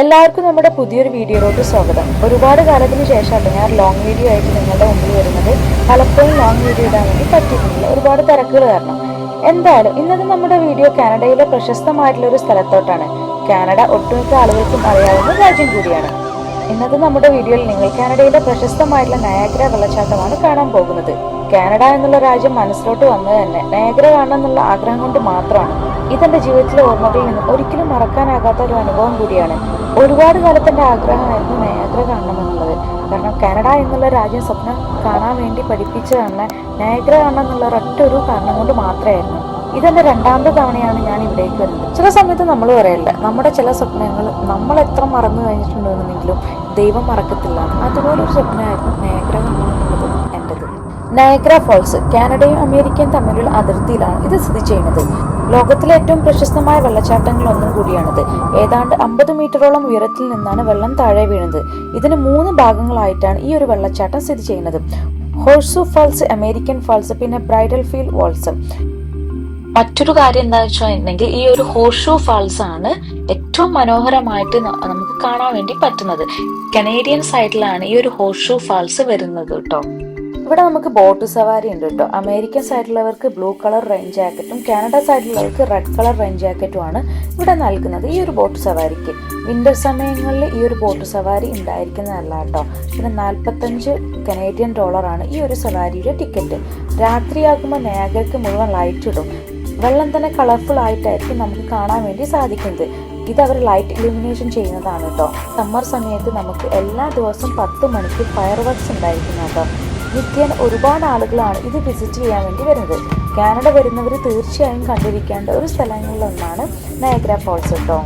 എല്ലാവർക്കും നമ്മുടെ പുതിയൊരു വീഡിയോയിലോട്ട് സ്വാഗതം. ഒരുപാട് കാലത്തിന് ശേഷമാണ് ഞാൻ ലോങ് വീഡിയോ ആയിട്ട് നിങ്ങളുടെ മുമ്പിൽ വരുന്നത്. പലപ്പോഴും ലോങ് വീഡിയോ ഇടാൻ വേണ്ടി പറ്റിയിട്ടില്ല. ഒരുപാട് തിരക്കുകൾ കാരണം. എന്തായാലും ഇന്നത്തെ നമ്മുടെ വീഡിയോ കാനഡയിലെ പ്രശസ്തമായിട്ടുള്ള ഒരു സ്ഥലത്തോട്ടാണ്. കാനഡ ഒട്ടുമിക്ക ആളുകൾക്കും അറിയാവുന്ന രാജ്യം കൂടിയാണ്. ഇന്നത്തെ നമ്മുടെ വീഡിയോയിൽ നിങ്ങൾ കാനഡയിലെ പ്രശസ്തമായിട്ടുള്ള നയാഗ്ര വെള്ളച്ചാട്ടമാണ് കാണാൻ പോകുന്നത്. കാനഡ എന്നുള്ള രാജ്യം മനസ്സിലോട്ട് വന്നത് തന്നെ നയാഗ്ര കാണണം എന്നുള്ള ആഗ്രഹം കൊണ്ട് മാത്രമാണ്. ഇതെന്റെ ജീവിതത്തിലെ ഓർമ്മകളിൽ നിന്നും ഒരിക്കലും മറക്കാനാകാത്ത ഒരു അനുഭവം കൂടിയാണ്. ഒരുപാട് കാലത്തെ ആഗ്രഹമായിരുന്നു നയാഗ്ര കാണണമെന്നുള്ളത്. കാരണം കാനഡ എന്നുള്ള രാജ്യം സ്വപ്നം കാണാൻ വേണ്ടി പഠിപ്പിച്ചു തന്നെ നയാഗ്ര കാണണം എന്നുള്ള ഒരൊറ്റ ഒരു കാരണം കൊണ്ട് മാത്രമായിരുന്നു. ഇതെന്റെ രണ്ടാമത്തെ തവണയാണ് ഞാൻ ഇവിടേക്ക് വരുന്നത്. ചില സമയത്ത് നമ്മൾ പറയല്ല നമ്മുടെ ചില സ്വപ്നങ്ങൾ നമ്മൾ എത്ര മറന്നു കഴിഞ്ഞിട്ടുണ്ടെന്നുണ്ടെങ്കിലും ദൈവം മറക്കത്തില്ല. അതുപോലെ ഒരു സ്വപ്നമായിരുന്നു നയാഗ്ര നയഗ്ര ഫോൾസ് കാനഡയും അമേരിക്കയും തമ്മിലുള്ള അതിർത്തിയിലാണ് ഇത് സ്ഥിതി ചെയ്യുന്നത്. ലോകത്തിലെ ഏറ്റവും പ്രശസ്തമായ വെള്ളച്ചാട്ടങ്ങളിൽ ഒന്നും കൂടിയാണിത്. ഏതാണ്ട് അമ്പത് മീറ്ററോളം ഉയരത്തിൽ നിന്നാണ് വെള്ളം താഴെ വീഴുന്നത് ഇതിന് മൂന്ന് ഭാഗങ്ങളായിട്ടാണ് ഈ ഒരു വെള്ളച്ചാട്ടം സ്ഥിതി ചെയ്യുന്നത്. ഹോഴ്സു ഫാൾസ് അമേരിക്കൻ ഫാൾസ് പിന്നെ ബ്രൈഡൽ ഫീൽ വാൾസ്. മറ്റൊരു കാര്യം എന്താ വെച്ചിട്ടുണ്ടെങ്കിൽ ഈ ഒരു ഹോഷു ഫാൾസ് ആണ് ഏറ്റവും മനോഹരമായിട്ട് നമുക്ക് കാണാൻ വേണ്ടി പറ്റുന്നത്. കനേഡിയൻ സൈഡിലാണ് ഈ ഒരു ഹോഷു ഫാൾസ് വരുന്നത് കേട്ടോ. ഇവിടെ നമുക്ക് ബോട്ട് സവാരി ഉണ്ട് കേട്ടോ. അമേരിക്കൻ സൈഡിലുള്ളവർക്ക് ബ്ലൂ കളർ റെയിൻ ജാക്കറ്റും കാനഡ സൈഡിലുള്ളവർക്ക് റെഡ് കളർ റെയിൻ ജാക്കറ്റും ആണ് ഇവിടെ നൽകുന്നത്. ഈ ഒരു ബോട്ട് സവാരിക്ക് വിന്റർ സമയങ്ങളിൽ ഈ ഒരു ബോട്ട് സവാരി ഉണ്ടായിരിക്കുന്നതല്ല കേട്ടോ. പിന്നെ നാൽപ്പത്തഞ്ച് കനേഡിയൻ ഡോളറാണ് ഈ ഒരു സവാരിയുടെ ടിക്കറ്റ്. രാത്രിയാകുമ്പോൾ നേഗർക്ക് മുഴുവൻ ലൈറ്റ് ഇടും. വെള്ളം തന്നെ കളർഫുൾ ആയിട്ടായിരിക്കും നമുക്ക് കാണാൻ വേണ്ടി സാധിക്കുന്നത്. ഇത് അവർ ലൈറ്റ് ഇലിമിനേഷൻ ചെയ്യുന്നതാണ് കേട്ടോ. സമ്മർ സമയത്ത് നമുക്ക് എല്ലാ ദിവസവും പത്ത് മണിക്ക് ഫയർ വർക്ക്സ് ഉണ്ടായിരിക്കുന്നു കേട്ടോ. നിത്യേന ഒരുപാട് ആളുകളാണ് ഇത് വിസിറ്റ് ചെയ്യാൻ വേണ്ടി വരുന്നത്. കാനഡ വരുന്നവർ തീർച്ചയായും കണ്ടിരിക്കേണ്ട ഒരു സ്ഥലങ്ങളിലൊന്നാണ് നയഗ്ര ഫോൾസ് കേട്ടോ